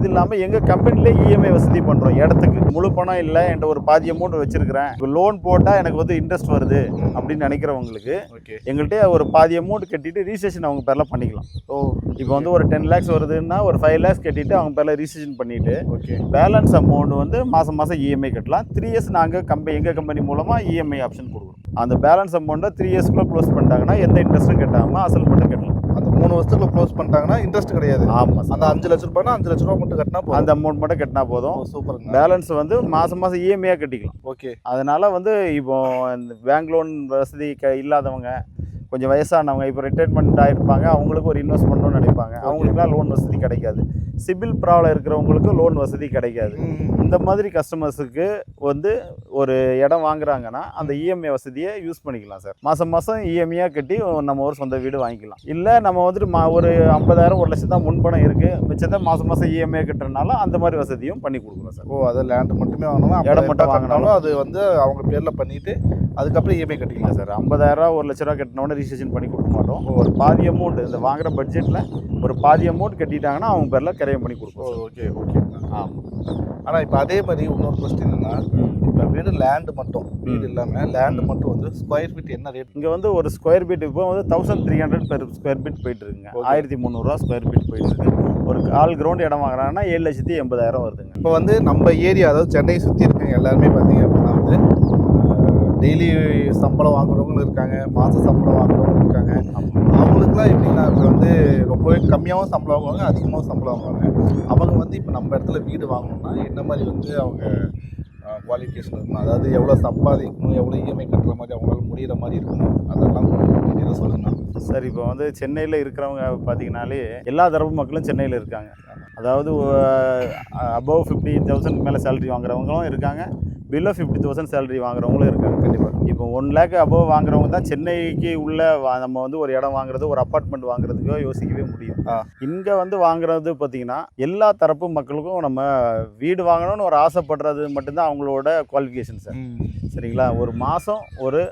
இது இல்லாமல் எங்கள் கம்பெனிலே இஎம்ஐ வசதி பண்ணுறோம் இடத்துக்கு. முழு பணம் இல்லை. என்கிட்ட ஒரு பாதி அமௌண்ட் வச்சிருக்கிறேன். இப்போ லோன் போட்டால் எனக்கு வந்து இன்ட்ரெஸ்ட் வருது அப்படின்னு நினைக்கிறவங்களுக்கு ஓகே எங்கள்கிட்ட ஒரு பாதி அமௌண்ட் கட்டிட்டு ரிஜிஸ்ட்ரேஷன் அவங்க பேரில் பண்ணிக்கலாம். ஓ. இப்போ வந்து ஒரு டென் லேக்ஸ் வருதுன்னா ஒரு ஃபைவ் லேக்ஸ் கட்டிட்டு அவங்க பேரில் ரிஜிஸ்ட்ரேஷன் பண்ணிட்டு ஓகே பேலன்ஸ் அமௌண்ட் வந்து மாதம் மாதம் இஎம்ஐ கட்டலாம். த்ரீ இயர்ஸ் நாங்கள் கம்பெனி எங்கள் கம்பெனி மூலமாக இஎம்ஐ ஆப்ஷன் கொடுக்குறோம். அந்த பேலன்ஸ் அமௌண்ட்டை த்ரீ இயர்ஸ்க்குள்ளே க்ளோஸ் பண்ணிட்டாங்கன்னா எந்த இன்ட்ரெஸ்ட்டும் கட்டாமல் அசல் மட்டும் கட்டலாம். மூணு வருஷத்துக்குள்ள க்ளோஸ் பண்ணிட்டாங்கன்னா இன்ட்ரெஸ்ட் கிடையாது. ஆமாம் அந்த அஞ்சு லட்ச ரூபாய்னா அஞ்சு லட்ச ரூபா மட்டும் கட்டினா போதும். அந்த அமௌண்ட் மட்டும் கட்டினா போதும். ஓ, சூப்பருங்க பேலன்ஸ் வந்து மாதம் மாதம் இஎம்ஐயாக கட்டிக்கலாம். ஓகே அதனால் வந்து இப்போ இந்த பேங்க் லோன் வசதி க இல்லாதவங்க கொஞ்சம் வயசானவங்க இப்போ ரிட்டைர்மெண்ட் ஆகிருப்பாங்க அவங்களுக்கு ஒரு இன்வெஸ்ட் பண்ணணும்னு நினைப்பாங்க. அவங்களுக்குலாம் லோன் வசதி கிடைக்காது. சிபில் ப்ராப்ளம் இருக்கிறவங்களுக்கு லோன் வசதி கிடைக்காது. இந்த மாதிரி கஸ்டமர்ஸுக்கு வந்து ஒரு இடம் வாங்குறாங்கன்னா அந்த இஎம்ஐ வசதியை யூஸ் பண்ணிக்கலாம் சார் மாதம் மாதம் இஎம்ஐயாக கட்டி நம்ம ஒரு சொந்த வீடு வாங்கிக்கலாம். இல்லை நம்ம வந்துட்டு மா ஒரு ஐம்பதாயிரம் ஒரு லட்சம் தான் முன்பணம் இருக்குது மிச்சத்தை மாதம் மாதம் இஎம்ஐ கட்டுறதுனால அந்த மாதிரி வசதியும் பண்ணி கொடுக்குறோம் சார் ஓ அது லேண்ட் மட்டுமே வாங்கணும்? இடம் மட்டும் வாங்கினாலும் அது வந்து அவங்க பேர்ல பண்ணிட்டு அதுக்கப்புறம் இஎம்ஐ கட்டிக்கலாம் சார் ஐம்பதாயிரம் ஒரு லட்ச ரூபா கட்டினோட ரிஜிஸ்ட்ரேஷன் பண்ணி கொடுக்க மாட்டோம். ஒரு பாதி அமௌண்ட் இந்த வாங்குற பட்ஜெட்டில் ஒரு பாதி அமௌண்ட் கட்டிட்டாங்கன்னா அவங்க பேரில் கிரையம் பண்ணி கொடுப்போம் ஓகே ஓகே ஆமாம் ஆனா இப்போ அதே மாதிரி இன்னொரு கொஸ்டின் என்னன்னா இப்போ வெறும் லேண்டு மட்டும் வீடு இல்லாம லேண்டு மட்டும் வந்து ஸ்கொயர் ஃபீட் என்ன ரேட் இங்கே வந்து ஒரு ஸ்கொயர் ஃபீட் இப்போ வந்து thousand three hundred per square feet போயிட்டு இருக்குங்க. ஆயிரத்தி முந்நூறுரூவா ஸ்கொயர் ஃபீட் போயிட்டு இருக்கு. ஒரு கால் கிரவுண்ட் இடம் வாங்குறாங்கன்னா ஏழு லட்சத்தி எண்பதாயிரம் வருதுங்க. இப்போ வந்து நம்ம ஏரியா அதாவது சென்னை சுற்றி இருக்கவங்க எல்லாருமே பார்த்தீங்க அப்படின்னா வந்து டெய்லி சம்பளம் வாங்குறவங்களும் இருக்காங்க மாத சம்பளம் வாங்குறவங்களும் இருக்காங்க. அவங்களுக்குலாம் எப்படின்னா இப்போ வந்து ரொம்பவே கம்மியாகவும் சம்பளம் வாங்குவாங்க அதிகமாகவும் சம்பளம் வாங்குவாங்க. அவங்க வந்து இப்போ நம்ம இடத்துல வீடு வாங்கணும்னா என்ன மாதிரி வந்து அவங்க குவாலிஃபிகேஷன் இருக்கணும்? அதாவது எவ்வளோ சம்பாதிக்கணும் எவ்வளோ இஎம்ஐ கட்டுற மாதிரி அவங்களால முடிகிற மாதிரி இருக்கணும்? அதெல்லாம் டீட்டெயிலாக சொல்லுங்கண்ணா சார் இப்போ வந்து சென்னையில் இருக்கிறவங்க பார்த்தீங்கன்னாலே எல்லா தரப்பு மக்களும் சென்னையில் இருக்காங்க. அதாவது அபவ் ஃபிஃப்டி தௌசண்ட் மேலே சேலரி வாங்குறவங்களும் இருக்காங்க. பிலோ ஃபிஃப்டி தௌசண்ட் சேலரி வாங்குறவங்களும் இருக்காங்க. கண்டிப்பாக இப்போ ஒன் லேக் அபவ் வாங்குறவங்க தான் சென்னைக்கு உள்ள நம்ம வந்து ஒரு இடம் வாங்குறது ஒரு அப்பார்ட்மெண்ட் வாங்குறதுக்கோ யோசிக்கவே முடியும். இங்கே வந்து வாங்குறது பார்த்தீங்கன்னா எல்லா தரப்பு மக்களுக்கும் நம்ம வீடு வாங்கணும்னு ஒரு ஆசைப்படுறது மட்டும்தான் அவங்களோட குவாலிஃபிகேஷன் சார் சரிங்களா? ஒரு மாதம் ஒரு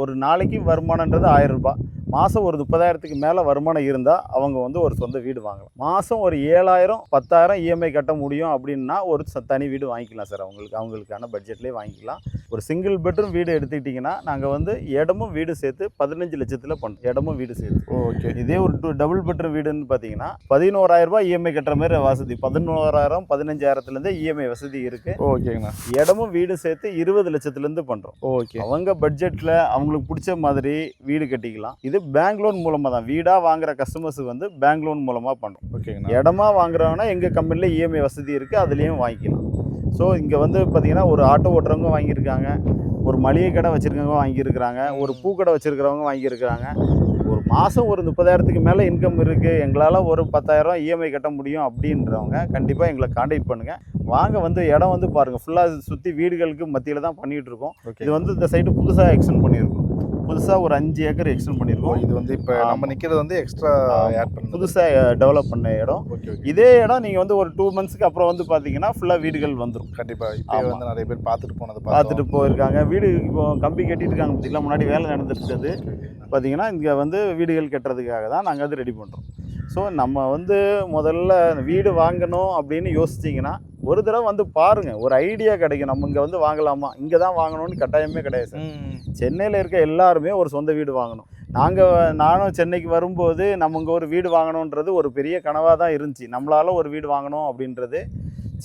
ஒரு நாளைக்கு வருமானன்றது ஆயிரம் ரூபாய். மாதம் ஒரு முப்பதாயிரத்துக்கு மேலே வருமானம் இருந்தால் அவங்க வந்து ஒரு சொந்த வீடு வாங்கலாம். மாதம் ஒரு ஏழாயிரம் பத்தாயிரம் இஎம்ஐ கட்ட முடியும் அப்படின்னா ஒரு தனி வீடு வாங்கிக்கலாம் சார். அவங்களுக்கு அவங்களுக்கான பட்ஜெட்லேயே வாங்கிக்கலாம். ஒரு சிங்கிள் பெட்ரூம் வீடு எடுத்துக்கிட்டிங்கன்னா நாங்கள் வந்து இடமும் வீடு சேர்த்து பதினஞ்சு லட்சத்தில் பண்ணுறோம் இடமும் வீடு சேர்த்து. ஓகே இதே ஒரு டூ டபுள் பெட்ரூம் வீடுன்னு பார்த்தீங்கன்னா பதினோராயிரம் ரூபாய் இஎம்ஐ கட்டுற மாதிரி வசதி. பதினோராயிரம் பதினஞ்சாயிரத்துலேருந்து இஎம்ஐ வசதி இருக்குது ஓகேங்கண்ணா இடமும் வீடு சேர்த்து இருபது லட்சத்துலேருந்து பண்ணுறோம் ஓகே அவங்க பட்ஜெட்டில் அவங்களுக்கு பிடிச்ச மாதிரி வீடு கட்டிக்கலாம். இது பேங்க் லோன் மூலமாக தான். வீடாக வாங்குற கஸ்டமர்ஸுக்கு வந்து பேங்க் லோன் மூலமாக பண்ணுறோம் ஓகேங்கண்ணா. இடமா வாங்குறவங்கன்னா எங்கள் கம்பெனியில் இஎம்ஐ வசதி இருக்குது அதுலேயும் வாங்கிக்கலாம். ஸோ இங்கே வந்து பார்த்தீங்கன்னா ஒரு ஆட்டோ ஓட்டுறவங்க வாங்கியிருக்காங்க ஒரு மளிகை கடை வச்சுருக்கவங்க வாங்கியிருக்கிறாங்க ஒரு பூக்கடை வச்சுருக்கிறவங்க வாங்கியிருக்கிறாங்க. ஒரு மாதம் ஒரு முப்பதாயிரத்துக்கு மேலே இன்கம் இருக்குது எங்களால் ஒரு பத்தாயிரம் இஎம்ஐ கட்ட முடியும் அப்படின்றவங்க கண்டிப்பாக எங்களை காண்டாக்ட் பண்ணுங்கள் வாங்க வந்து இடம் வந்து பாருங்கள் ஃபுல்லாக சுற்றி வீடுகளுக்கு மத்தியில் தான் ஓகே இது வந்து இந்த சைடு புதுசாக எக்ஸ்டெண்ட் பண்ணியிருக்கோம். புதுசாக ஒரு அஞ்சு ஏக்கர் எக்ஸ்டெண்ட் பண்ணியிருக்கோம். இது வந்து இப்போ. நம்ம நிற்கிறது வந்து எக்ஸ்ட்ரா. ஆட் பண்ணது. புதுசாக டெவலப் பண்ண இடம். இதே இடம் நீங்கள் வந்து ஒரு டூ மந்த்ஸ்க்கு அப்புறம் வந்து பார்த்தீங்கன்னா ஃபுல்லாக வீடுகள் வந்துடும் கண்டிப்பா. இப்போ. வந்து நிறைய பேர் பார்த்துட்டு போனது பார்த்துட்டு போயிருக்காங்க. வீடு இப்போ கம்பி கட்டிட்டு இருக்காங்க பார்த்தீங்களா முன்னாடி வேலை நடந்துட்டு பார்த்தீங்கன்னா இங்கே வந்து வீடுகள் கட்டுறதுக்காக தான் நாங்கள் அது ரெடி பண்ணுறோம் ஸோ நம்ம வந்து முதல்ல வீடு வாங்கணும் அப்படின்னு யோசிச்சிங்கன்னா ஒரு தடவை வந்து பாருங்கள் ஒரு ஐடியா கிடைக்கும். நம்ம இங்கே வந்து வாங்கலாமா? இங்கே தான் வாங்கணும்னு கட்டாயமே கிடையாது சார். சென்னையில் இருக்க எல்லாருமே ஒரு சொந்த வீடு வாங்கணும். நாங்கள் நானும் சென்னைக்கு வரும்போது நம்ம இங்கே ஒரு வீடு வாங்கணுன்றது ஒரு பெரிய கனவாக தான் இருந்துச்சு. நம்மளால ஒரு வீடு வாங்கணும் அப்படின்றது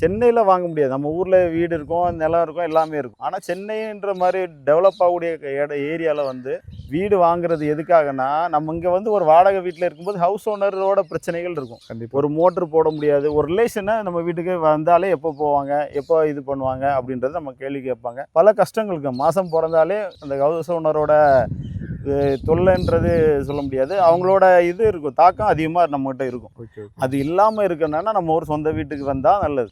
சென்னையில் வாங்க முடியாது. நம்ம ஊரில் வீடு இருக்கும் நிலம் இருக்கும் எல்லாமே இருக்கும். ஆனால் சென்னைன்ற மாதிரி டெவலப் ஆகக்கூடிய இட ஏரியாவில் வந்து வீடு வாங்குறது எதுக்காகனா நம்ம இங்கே வந்து ஒரு வாடகை வீட்டில் இருக்கும்போது ஹவுஸ் ஓனரோட பிரச்சனைகள் இருக்கும். கண்டிப்பா. ஒரு மோட்ரு போட முடியாது. ஒரு ரிலேஷனை நம்ம வீட்டுக்கு வந்தாலே எப்போ போவாங்க எப்போ இது பண்ணுவாங்க அப்படின்றத நம்ம கேள்வி கேட்பாங்க. பல கஷ்டங்கள் இருக்கு மாதம் பிறந்தாலே அந்த ஹவுஸ் ஓனரோட தொல்லைன்றது சொல்ல முடியாது. அவங்களோட இது இருக்கும். தாக்கம் அதிகமாக நம்மகிட்ட இருக்கும். அது இல்லாமல் இருக்கணும்னா நம்ம ஒரு சொந்த வீட்டுக்கு வந்தால் நல்லது.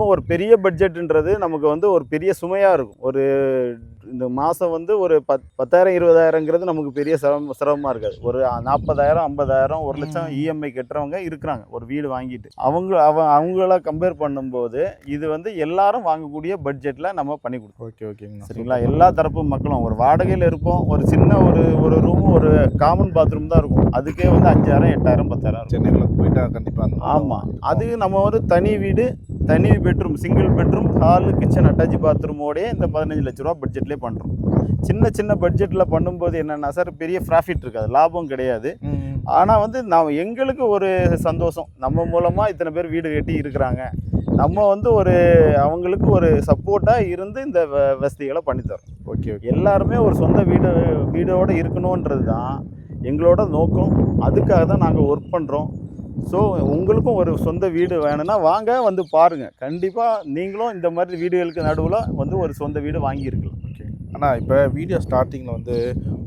அப்போ ஒரு பெரிய பட்ஜெட்டுன்றது நமக்கு வந்து ஒரு பெரிய சுமையாக இருக்கும். ஒரு இந்த மாதம் வந்து ஒரு பத் பத்தாயிரம் இருபதாயிரங்கிறது நமக்கு பெரிய சிரமம் சிரமமாக இருக்காது. ஒரு நாற்பதாயிரம் ஐம்பதாயிரம் ஒரு லட்சம் இஎம்ஐ கட்டுறவங்க இருக்கிறாங்க. ஒரு வீடு வாங்கிட்டு. அவங்க அவ அவங்கள கம்பேர் பண்ணும்போது இது வந்து எல்லாரும் வாங்கக்கூடிய பட்ஜெட்டில் நம்ம பண்ணி கொடுக்கோம் ஓகே ஓகேங்கண்ணா. சரிங்களா? எல்லா தரப்பு மக்களும் ஒரு வாடகையில் இருப்போம். ஒரு சின்ன ஒரு ஒரு ரூம் ஒரு காமன் பாத்ரூம் தான் இருக்கும். அதுக்கே வந்து அஞ்சாயிரம் எட்டாயிரம் பத்தாயிரம் சென்னைக்குள்ள போயிட்டா கண்டிப்பா அந்த மாதிரி ஆமாம் அது நம்ம ஒரு தனி வீடு தனி bedroom single bedroom hall kitchen attach பாத்ரூமோடய இந்த பதினஞ்சு லட்ச ரூபா பட்ஜெட்லேயே பண்ணுறோம் சின்ன சின்ன பட்ஜெட்டில் பண்ணும்போது என்னென்னா சார் பெரிய ப்ராஃபிட் இருக்காது. லாபம் கிடையாது. ஆனால் வந்து நான் எங்களுக்கு ஒரு சந்தோஷம். நம்ம மூலமாக இத்தனை பேர் வீடு கட்டி இருக்கிறாங்க. நம்ம வந்து ஒரு அவங்களுக்கு ஒரு சப்போர்ட்டாக இருந்து இந்த வசதிகளை பண்ணித்தரோம் ஓகே ஓகே. எல்லாருமே ஒரு சொந்த வீடு வீடோடு இருக்கணுன்றது தான் எங்களோட நோக்கம். அதுக்காக தான் நாங்கள் ஒர்க் பண்ணுறோம் ஸோ உங்களுக்கும் ஒரு சொந்த வீடு வேணும்னா வாங்க வந்து பாருங்கள் கண்டிப்பாக நீங்களும் இந்த மாதிரி வீடுகளுக்கு நடுவில் வந்து ஒரு சொந்த வீடு வாங்கியிருக்கலாம். ஓகே ஆனால் இப்போ வீடியோ ஸ்டார்டிங்கில் வந்து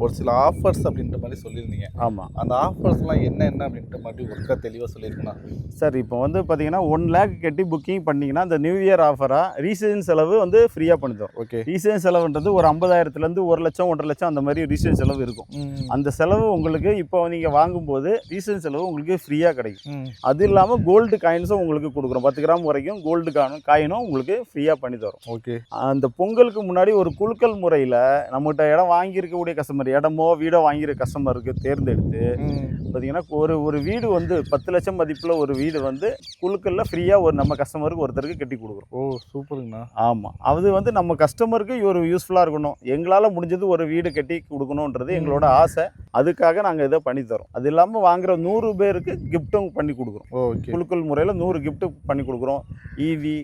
ஒரு சில ஆஃபர்ஸ் அப்படின்ற மாதிரி சொல்லியிருந்தீங்க. ஆமாம் அந்த ஆஃபர்ஸ்லாம் என்ன என்ன அப்படின்ற மாதிரி ஒருக்கா தெளிவாக சொல்லியிருக்கேண்ணா சார் இப்போ வந்து பார்த்தீங்கன்னா ஒன் லேக் கட்டி புக்கிங் பண்ணிங்கன்னா இந்த நியூ இயர் ஆஃபராக ரீசேஜன் செலவு வந்து ஃப்ரீயாக பண்ணி தரோம் ஓகே. ரீசேஜன் செலவுன்றது ஒரு ஐம்பதாயிரத்துலேருந்து ஒரு லட்சம் ஒன்றரை லட்சம் அந்த மாதிரி ரீசேஜன் செலவு இருக்கும். அந்த செலவு உங்களுக்கு இப்போ நீங்கள் வாங்கும்போது ரீசேஜன் செலவு உங்களுக்கு ஃப்ரீயாக கிடைக்கும். அது இல்லாமல் கோல்டு காயின்ஸும் உங்களுக்கு கொடுக்குறோம். பத்து கிராம் வரைக்கும் கோல்டு காயின் காயினும் உங்களுக்கு ஃப்ரீயாக பண்ணி தரோம். ஓகே. அந்த பொங்கலுக்கு முன்னாடி ஒரு குலுக்கல் முறையில் நம்மகிட்ட இடம் வாங்கியிருக்கக்கூடிய கஸ்டமர் இடமோ வீடோ வாங்கியிருக்க கஸ்டமருக்கு தேர்ந்தெடுத்து பார்த்தீங்கன்னா ஒரு ஒரு வீடு வந்து பத்து லட்சம் மதிப்பில் ஒரு வீடு வந்து குலுக்கல்ல ஃப்ரீயாக ஒரு நம்ம கஸ்டமருக்கு ஒருத்தருக்கு கட்டி கொடுக்குறோம். ஓ சூப்பருங்கண்ணா. ஆமாம் அது வந்து நம்ம கஸ்டமருக்கு ஒரு யூஸ்ஃபுல்லாக இருக்கணும். எங்களால் முடிஞ்சது ஒரு வீடு கட்டி கொடுக்கணுன்றது எங்களோட ஆசை. அதுக்காக நாங்கள் இதை பண்ணி தரோம். அது இல்லாமல் வாங்குற நூறு பேருக்கு கிஃப்ட்டும் பண்ணி கொடுக்குறோம். குலுக்கல் முறையில் நூறு gift பண்ணி கொடுக்குறோம். ஈவி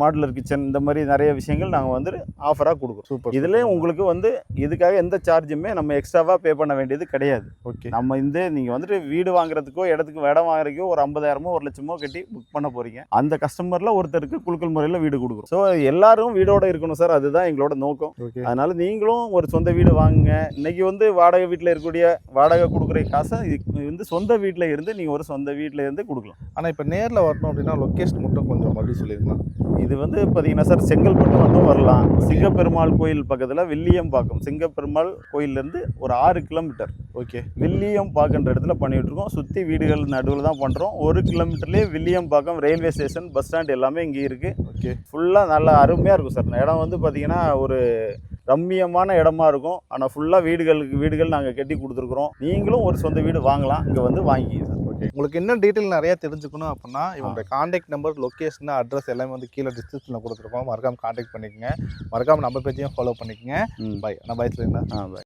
மாடுலர் கிச்சன் இந்த மாதிரி நிறைய விஷயங்கள் நாங்கள் வந்து ஆஃபராக கொடுக்குறோம். சூப்பர் இதில் உங்களுக்கு வந்து இதுக்காக எந்த சார்ஜுமே நம்ம எக்ஸ்ட்ராவாக பே பண்ண வேண்டியது கிடையாது. ஓகே. நம்ம இந்த நீங்கள் வந்துட்டு வீடு வாங்குறதுக்கோ இடத்துக்கு இடம் வாங்குறதுக்கோ ஒரு ஐம்பதாயிரமோ ஒரு லட்சமோ கட்டி புக் பண்ண போகிறீங்க அந்த கஸ்டமரில் ஒருத்தருக்கு குலுக்கல் முறையில் வீடு கொடுக்குறோம். ஸோ எல்லாரும் வீடோட இருக்கணும் சார் அதுதான் எங்களோட நோக்கம். அதனால நீங்களும் ஒரு சொந்த வீடு வாங்குங்க. இன்னைக்கு வந்து வாடகை வீட்டில் இருக்கக்கூடிய வாடகை கொடுக்குற காசை இது வந்து சொந்த வீட்டில் இருந்து நீங்கள் ஒரு சொந்த வீட்டில் இருந்து கொடுக்கலாம். ஆனால் இப்போ நேரில் வரணும் அப்படின்னா லொக்கேஷன் மட்டும் கொஞ்சம் மறுபடியும் சொல்லியிருக்கலாம் இது வந்து பார்த்தீங்கன்னா சார் செங்கல்பட்டு வந்தும் வரலாம். சிங்கப்பெருமாள் கோயில் பக்கத்தில் வில்லியம்பாக்கம். சிங்கப்பெருமாள் கோயிலேருந்து ஒரு ஆறு கிலோமீட்டர். ஓகே. வில்லியம்பாக்கன்ற இடத்துல பண்ணிட்டு இருக்கோம் சுற்றி வீடுகள் நடுவில் தான் பண்ணுறோம் ஒரு கிலோமீட்டர்லேயே Villiyambakkam railway station bus stand எல்லாமே இங்கே இருக்குது ஓகே. ஃபுல்லாக நல்லா அருமையாக இருக்கும் சார். இடம் வந்து பார்த்தீங்கன்னா ஒரு ரம்மியமான இடமா இருக்கும். ஆனால் ஃபுல்லாக வீடுகளுக்கு வீடுகள் நாங்கள் கட்டி கொடுத்துருக்குறோம். நீங்களும் ஒரு சொந்த வீடு வாங்கலாம். இங்கே வந்து வாங்கிங்க சார். ஓகே உங்களுக்கு என்ன டீட்டெயில் நிறைய தெரிஞ்சுக்கணும் அப்படின்னா இவங்க காண்டாக்ட் நம்பர் லொக்கேஷன் அட்ரஸ் எல்லாமே வந்து கீழே டிஸ்கிரிப்ஷனில் கொடுத்துருக்கோம். மறக்காம காண்டாக்ட் பண்ணிக்கங்க. மறக்காம நம்ம பேஜையும் ஃபாலோ பண்ணிக்கங்க. பை நான் பை சொல்லியிருந்தேன் ஆ bye.